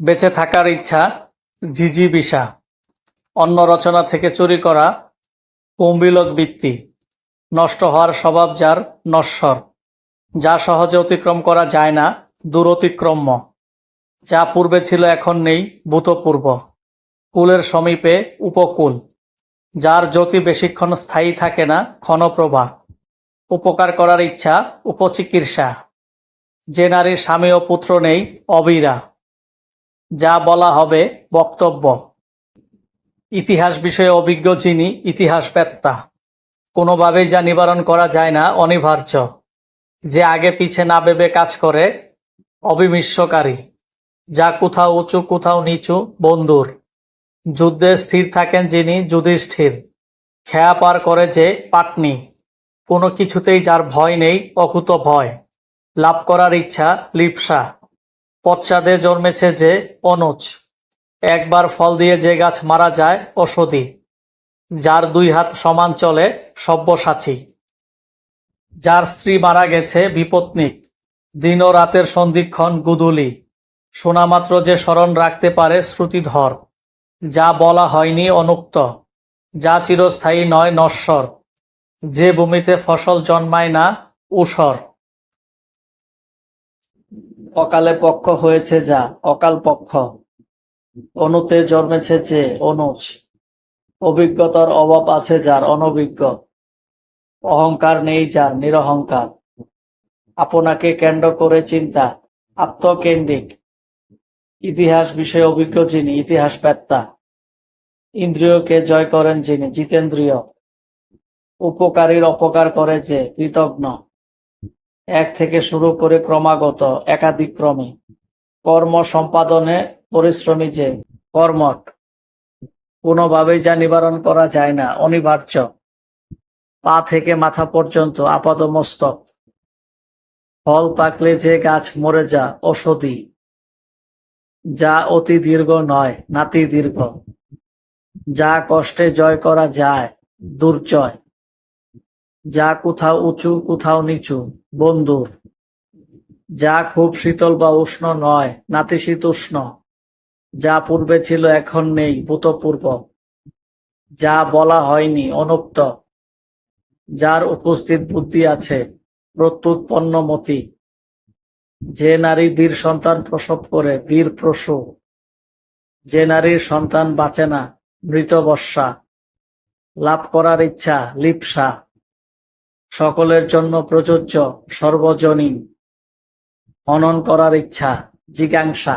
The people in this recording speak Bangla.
বেঁচে থাকার ইচ্ছা জিজি বিশা অন্য রচনা থেকে চুরি করা কুম্বিলক বৃত্তি। নষ্ট হওয়ার স্বভাব যার নশ্বর, যা সহজে অতিক্রম করা যায় না দূরতিক্রম্য যা পূর্বে ছিল এখন নেই, ভূতপূর্ব। কুলের সমীপে উপকূল, যার জ্যোতি বেশিক্ষণ স্থায়ী থাকে না, ক্ষণপ্রভা। উপকার করার ইচ্ছা, উপচিকিৎসা। যে নারীর স্বামী ও পুত্র নেই, অবিরা। যা বলা হবে বক্তব্য। ইতিহাস বিষয়ে অভিজ্ঞ যিনি ইতিহাস বেত্তা কোনোভাবেই যা নিবারণ করা যায় না অনিবার্য। যে আগে পিছে না ভেবে কাজ করে অবিমিশ্বকারী যা কোথাও উঁচু, কোথাও নিচু বন্ধুর যুদ্ধে স্থির থাকেন যিনি যুধিষ্ঠির। খেয়া পার করে যে পাটনি। কোনো কিছুতেই যার ভয় নেই, অকুত ভয়। লাভ করার ইচ্ছা, লিপসা। পশ্চাদে জন্মেছে যে অনুজ একবার ফল দিয়ে যে গাছ মারা যায় ওষধি যার দুই হাত সমান চলে সব্যসাচী। যার স্ত্রী মারা গেছে বিপত্নিক, দিন ও রাতের সন্ধিক্ষণ গুদুলি। শোনামাত্র যে স্মরণ রাখতে পারে শ্রুতিধর, যা বলা হয়নি অনুক্ত, যা চিরস্থায়ী নয় নশ্বর, যে ভূমিতে ফসল জন্মায় না উসর অকালে পক্ষ হয়েছে যা, অকাল পক্ষ। অনুতে জন্মেছে যে, অনুজ। অভিজ্ঞতার অভাব আছে যার, অনভিজ্ঞ। অহংকার নেই যার, নিরহংকার। আপনাকে কেন্দ্র করে চিন্তা, আত্মকেন্দ্রিক। ইতিহাস বিষয়ে অভিজ্ঞ যিনি, ইতিহাস পেত্তা। ইন্দ্রিয়কে জয় করেন যিনি, জিতেন্দ্রিয়। উপকারীর অপকার করে যে, কৃতজ্ঞ। এক থেকে শুরু করে ক্রমাগত একাধিক্রমে কর্ম। সম্পাদনে পরিশ্রমী যে কর্মট কোনোভাবেই যা নিবারণ করা যায় না, অনিবার্য। পা থেকে মাথা পর্যন্ত আপাদমস্তক। ফল পাকলে যে গাছ মরে যা ঔষধি, যা অতি দীর্ঘ নয়, নাতি দীর্ঘ। যা কষ্টে জয় করা যায়, দুর্জয়। যা কোথাও উঁচু, কোথাও নিচু বন্ধুর যা খুব শীতল বা উষ্ণ নয় নাতিশীতোষ্ণ যা পূর্বে ছিল, এখন নেই, ভূতপূর্ব। যা বলা হয়নি, অনুক্ত। যার উপস্থিত বুদ্ধি আছে, প্রত্যুৎপন্নমতি। যে নারী বীর সন্তান প্রসব করে, বীর প্রসূ। যে নারীর সন্তান বাঁচে না, মৃত বর্ষা। লাভ করার ইচ্ছা, লিপসা। সকলের জন্য প্রযোজ্য সর্বজনীন। হনন করার ইচ্ছা জিজ্ঞাংসা।